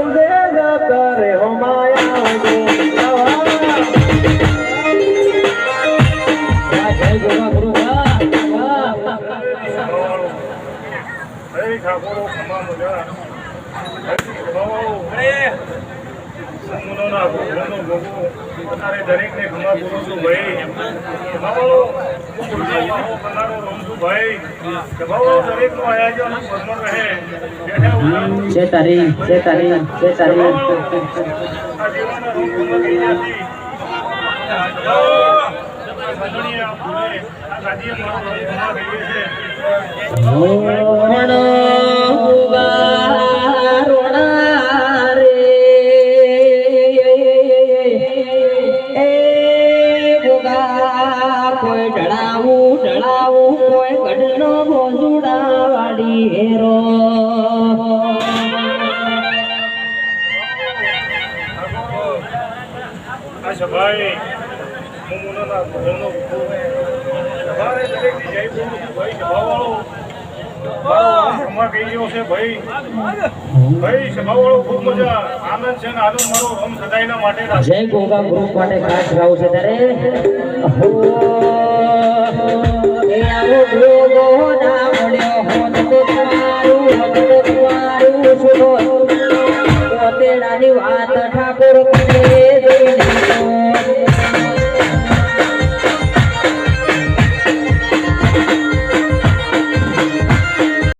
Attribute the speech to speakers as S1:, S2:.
S1: મારું
S2: ને ખમા ગુરુ છું ભાઈ ખમાવો બનારો રમશું ભાઈ
S3: કોઈ ઢળાવું ઢળાવું કોઈ ગઢનો ભોજુડા વાળી હેરો
S2: જય બોલું ભાઈ સભાવાળો. કહી ગયો છે ભાઈ. ભાઈ સભાવાળો ખૂબ મજા. આનંદ છે ને આનંદ મારો. રમ સદાયના માટે
S3: જય ગોગા ગ્રુપ માટે ખાસ ગાવું છે ત્યારે. વાત ઠાકોર કરે જોઈને?